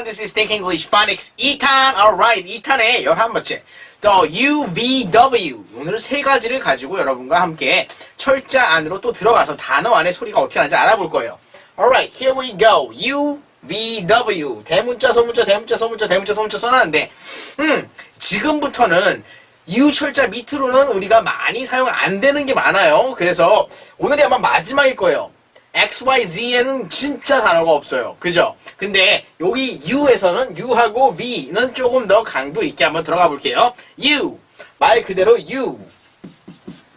everyone. This is Think English Phonics 2탄. Alright, 2탄의 11번째. 또 UVW. 오늘은 세 가지를 가지고 여러분과 함께 철자 안으로 또 들어가서 단어 안에 소리가 어떻게 나는지 알아볼 거예요. Alright, here we go. UVW. 대문자, 소문자, 대문자, 소문자, 대문자, 소문자 써놨는데, 음, 지금부터는 U 철자 밑으로는 우리가 많이 사용 안 되는 게 많아요. 그래서 오늘이 아마 마지막일 거예요. X, Y, Z에는 진짜 단어가 없어요. 그죠? 근데 여기 U에서는 U하고 V는 조금 더 강도 있게 한번 들어가 볼게요. U. 말 그대로 U.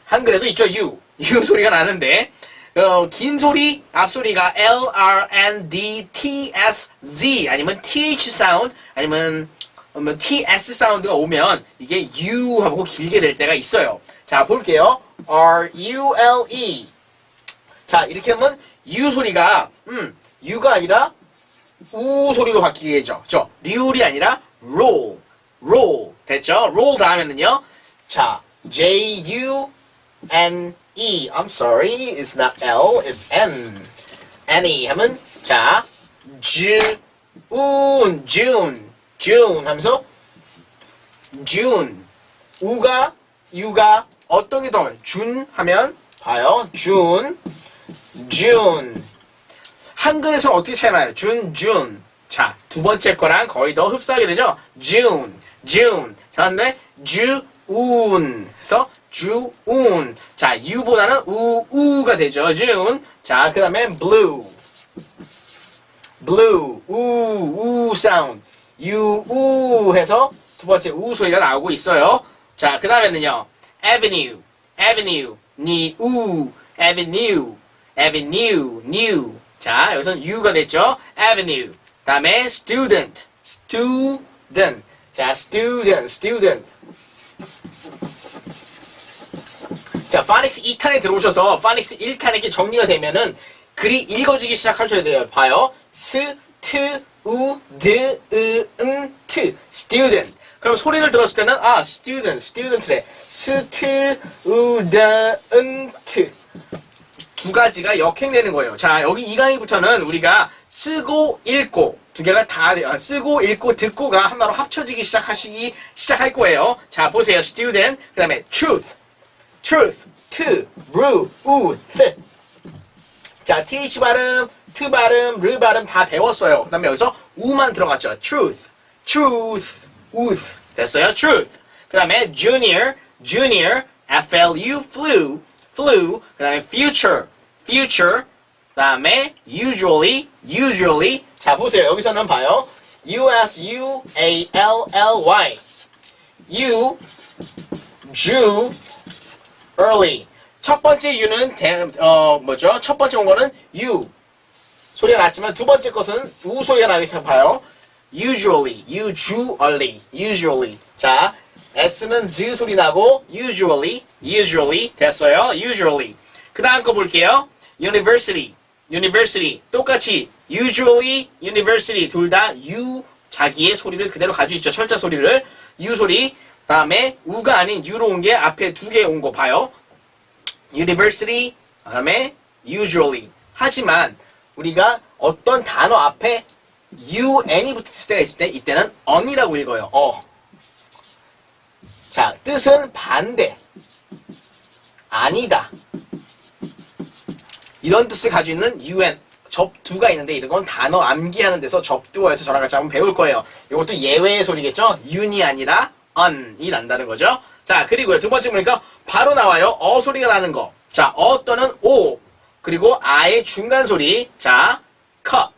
한글에도 있죠, U. U 소리가 나는데, 어, 긴 소리, 앞소리가 L, R, N, D, T, S, Z, 아니면 TH 사운드, 아니면 뭐 TS 사운드가 오면 이게 U 하고 길게 될 때가 있어요. 자, 볼게요. R, U, L, E. 자, 이렇게 하면 U 소리가, 음, U가 아니라 우 소리로 바뀌게 되죠. 저, 류울이 아니라 roll, roll. 됐죠? roll 다음에는요. 자, J, U, N, E. I'm sorry, it's not L, it's N. N-E 하면, 자, June, June, June 하면서, June. 우가, U가 어떤 게 더, 준 하면, 봐요. June. June. 한글에서 어떻게 차이나요? 준, 준. 자, 두 번째 거랑 거의 더 흡사하게 되죠? June, June. 자, 근데 주 운. 그래서 주 운. 자, U보다는 우, 우가 되죠. June. 자, 그 다음에 blue. blue. 우, 우 사운드. 유, 우 해서 두 번째 우 소리가 나오고 있어요. 자, 그 다음에는요. avenue, avenue, 니, 우, avenue. Avenue, new. 자, 여기서는 U가 됐죠? avenue. 다음에 student, student. 자, student, student. 자, 파닉스 2칸에 들어오셔서 파닉스 1칸에 정리가 되면은 글이 읽어지기 시작하셔야 돼요. 봐요. 스, 트, 우, 드, 으, 은, 트. student. 그럼 소리를 들었을 때는 아, student, student래. 스, 트, 우, 드, 은, 트. 두 가지가 역행되는 거예요. 자, 여기 이 강의부터는 우리가 쓰고 읽고 두 개가 다. 아, 쓰고 읽고 듣고가 하나로 합쳐지기 시작하시기 시작할 거예요. 자, 보세요. student. 그다음에 truth. truth. t, ru, u, th. 자, th 발음, t 발음, 르 발음 다 배웠어요. 그다음에 여기서 우만 들어갔죠. truth. truth. uth. 됐어요. truth. 그다음에 junior, junior, flu, flu. flu, 그 다음에 future, future, 그 다음에 usually, usually. 자, 보세요. 여기서는 봐요. U-S-U-A-L-L-Y. U, Jew, early. 첫 번째 U는, 대, 어, 뭐죠? 첫 번째 온 거는 U. 소리가 났지만 두 번째 것은 우 소리가 나기 시작 봐요. usually, usually, usually. 자, S는 Z 소리 나고 usually, usually 됐어요. usually. 그 다음 거 볼게요. University, university 똑같이 usually, university 둘 다 U 자기의 소리를 그대로 가지고 있죠. 철자 소리를 U 소리. 다음에 우가 아닌 U로 온 게 앞에 두 개 온 거 봐요. university, 다음에 usually. 하지만 우리가 어떤 단어 앞에 U, N이 붙을 때가 있을 때 이때는 on이라고 읽어요. 어. 자, 뜻은 반대. 아니다. 이런 뜻을 가지고 있는 UN, 접두가 있는데 이런 건 단어 암기하는 데서 접두어에서 저랑 같이 한번 배울 거예요. 이것도 예외의 소리겠죠? un이 아니라 on이 난다는 거죠. 자, 그리고요. 두 번째 보니까 바로 나와요. 어 소리가 나는 거. 자, 어 또는 오. 그리고 아의 중간 소리. 자, cup.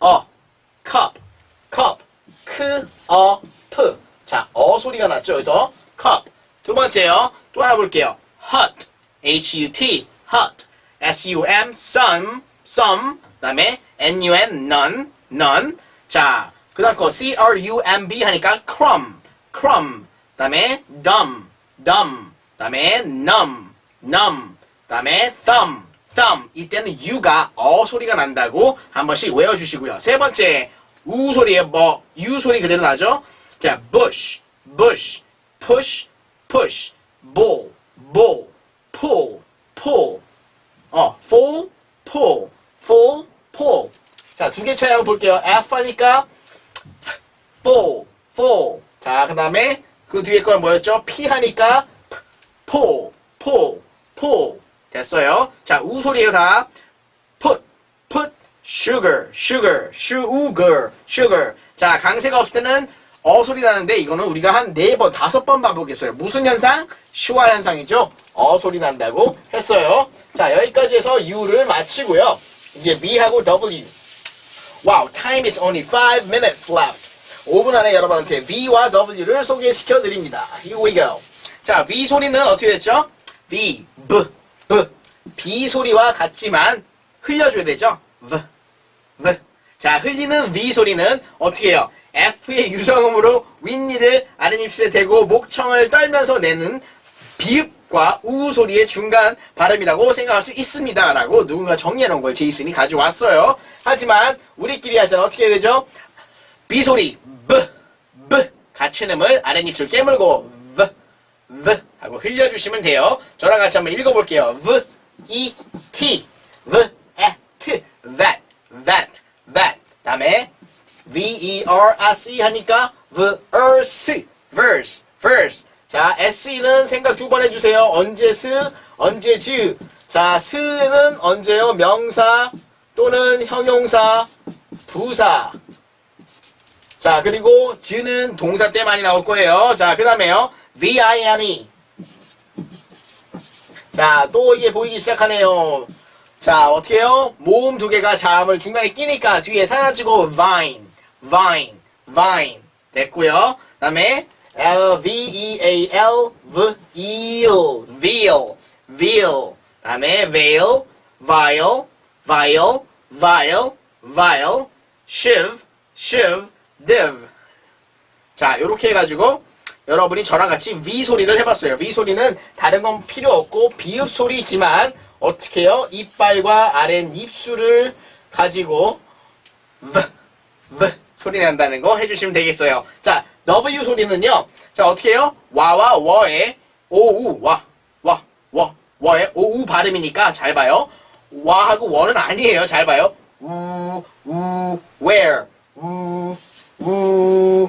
어. cup. cup. 크, 어, 프. 자, 어 소리가 났죠. 여기서 cup. 두 번째요. 또 하나 볼게요. hot. H-U-T. hot. S-U-M. some. some. 그 다음에 N-U-N. none. none. 자, 그 다음 거 C-R-U-M-B 하니까 crumb. crumb. 그 다음에 dumb. dumb. 그 다음에 numb. numb. 그 다음에 thumb. thumb. 이때는 U가 어 소리가 난다고 한 번씩 외워주시고요. 세 번째, 우 소리에 뭐, U 소리 그대로 나죠? 자, bush, bush, push, push, bull, bull, pull, pull, 어, fall, pull, fall, pull. 자, 두 개 차이 한번 볼게요. F 하니까 full, full. 자, 그 다음에 그 뒤에 건 뭐였죠? P 하니까 포, 포, 포. 됐어요. 자, 우 소리예요, 다. put, put, sugar, sugar, sugar, sugar. 자, 강세가 없을 때는 어 소리 나는데 이거는 우리가 한 네 번, 다섯 번 반복했어요. 무슨 현상? 슈화 현상이죠. 어 소리 난다고 했어요. 자, 여기까지 해서 U를 마치고요. 이제 V하고 W. 와우, time is only 5 minutes left. 5분 안에 여러분한테 V와 W를 소개시켜 드립니다. Here we go. 자, V 소리는 어떻게 됐죠? V, B, B. B 소리와 같지만 흘려줘야 되죠? V, V. 자, 흘리는 V 소리는 어떻게 해요? F의 유성음으로 윗니를 아랫입술에 대고 목청을 떨면서 내는 비읍과 우 소리의 중간 발음이라고 생각할 수 있습니다. 라고 누군가 정리해놓은 걸 제이슨이 가져왔어요. 하지만 우리끼리 할 때는 어떻게 해야 되죠? B 소리, B, B. 가츠음을 아랫입술 깨물고, V, V 하고 흘려주시면 돼요. 저랑 같이 한번 읽어볼게요. V, E, T, V, E, T, that, that, that. 다음에 V-E-R-S-E 하니까 verse, verse, verse. 자, SE는 생각 두 번 해주세요. 언제 스, 언제 즈. 자, 스는 언제요? 명사 또는 형용사, 부사. 자, 그리고 즈는 동사 때 많이 나올 거예요. 자, 그 다음에요. V-I-N-E. 자, 또 이게 보이기 시작하네요. 자, 어떻게 해요? 모음 두 개가 자음을 중간에 끼니까 뒤에 사라지고 vine, vine, vine. 됐고요. 그다음에 L V E A L V veal, veal, veal. 그다음에 veil, vial, vial, vial, vial, shiv, shiv, div. 자, 요렇게 해가지고 여러분이 저랑 같이 V 소리를 해봤어요. V 소리는 다른 건 필요 없고 비읍 소리지만 어떻게 해요? 이빨과 아랫 입술을 가지고 V, V 소리 난다는 거 해주시면 되겠어요. 자, W 소리는요. 자, 어떻게 해요? 와와 워의 오우 와, 와, 워, 워의 오우 발음이니까 잘 봐요. 와하고 워는 아니에요. 잘 봐요. 우, 우, where, 우, 우,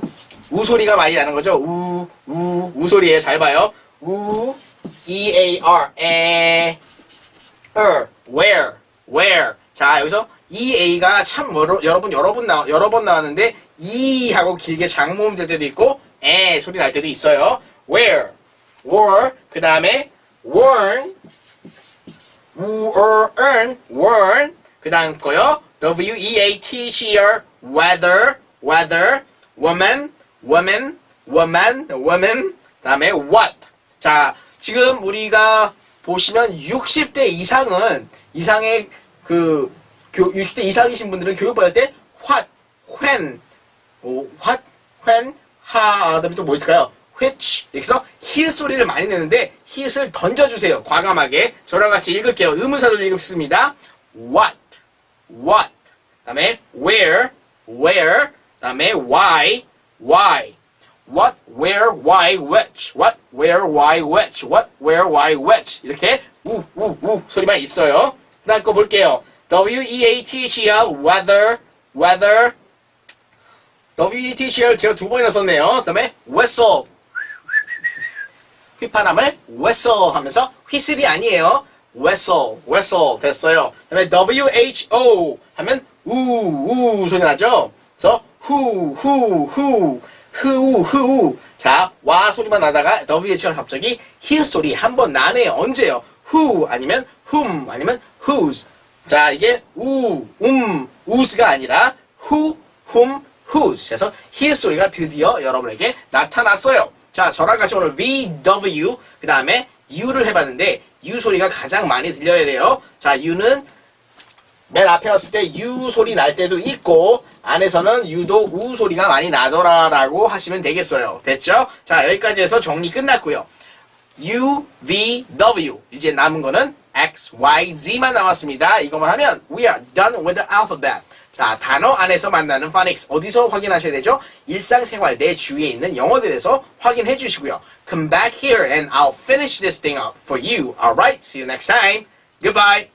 우 소리가 많이 나는 거죠. 우, 우, 우 소리에 잘 봐요. 우, E A R, 에, er, where, where. 자, 여기서 EA가 참 여러, 여러분 여러 번 나 여러 번 나왔는데 E 하고 길게 장모음 될 때도 있고 에 소리 날 때도 있어요. where, were, 그 다음에 worn, earn, worn. 그 다음 거요. W E A T C R, weather, weather, woman, woman, woman, woman. 다음에 what. 자, 지금 우리가 보시면 60대 이상은 이상의 그 교, 60대 이상이신 분들은 교육받을 때 what, when, 뭐, what, when, how, 그다음에 또 뭐 있을까요? which 이렇게 해서 히읗 소리를 많이 내는데 히읗을 던져주세요. 과감하게. 저랑 같이 읽을게요. 의문사를 읽습니다. what, what. 다음에 where, where. 다음에 why, why. What, where, why, which. What, where, why, which. What, where, why, which. 이렇게 우, 우, 우 소리만 있어요. 그 다음 거 볼게요. W-E-A-T-H-R, weather, weather. W-E-T-H-R 제가 두 번이나 썼네요. 그 다음에 whistle. 휘파람을 whistle 하면서 휘슬이 아니에요. whistle, whistle 됐어요. 그 다음에 W-H-O 하면 우, 우 소리 나죠? 그래서 후, 후, 후, 흐우, 흐우. 자, 와 소리만 나다가 WH가 갑자기 히읗 소리 한 번 나네요. 언제요? who 아니면 whom 아니면 whose. 자, 이게 우, 음, 우스가 아니라 who, whom, whose. 그래서 히읗 소리가 드디어 여러분에게 나타났어요. 자, 저랑 같이 오늘 VW, 그 다음에 U를 해봤는데, U 소리가 가장 많이 들려야 돼요. 자, U는 맨 앞에 왔을 때 U 소리 날 때도 있고, 안에서는 유도 우 소리가 많이 나더라라고 하시면 되겠어요. 됐죠? 자, 여기까지 해서 정리 끝났고요. U, V, W. 이제 남은 거는 X, Y, Z만 남았습니다. 이것만 하면 we are done with the alphabet. 자, 단어 안에서 만나는 phonics 어디서 확인하셔야 되죠? 일상생활 내 주위에 있는 영어들에서 확인해 주시고요. Come back here and I'll finish this thing up for you. Alright, see you next time. Goodbye.